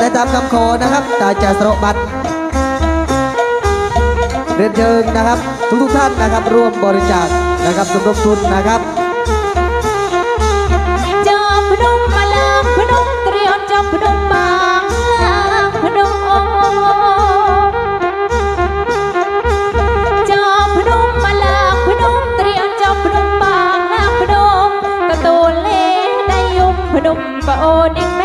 ได้ตามคำขอนะครับตาจะสระบัตรเรียนเชิญนะครับ ทุกทุกๆท่านนะครับ ร่วมบริจาคนะครับสมทบทุนนะครับจอบพนมมาลาพนมเตรียมจอบพนมบางลาพนมจอบพนมมาลาพนมเตรียมจอบพนมบางลาพนมตะโตนเลได้ยุมพนมปะโอนิ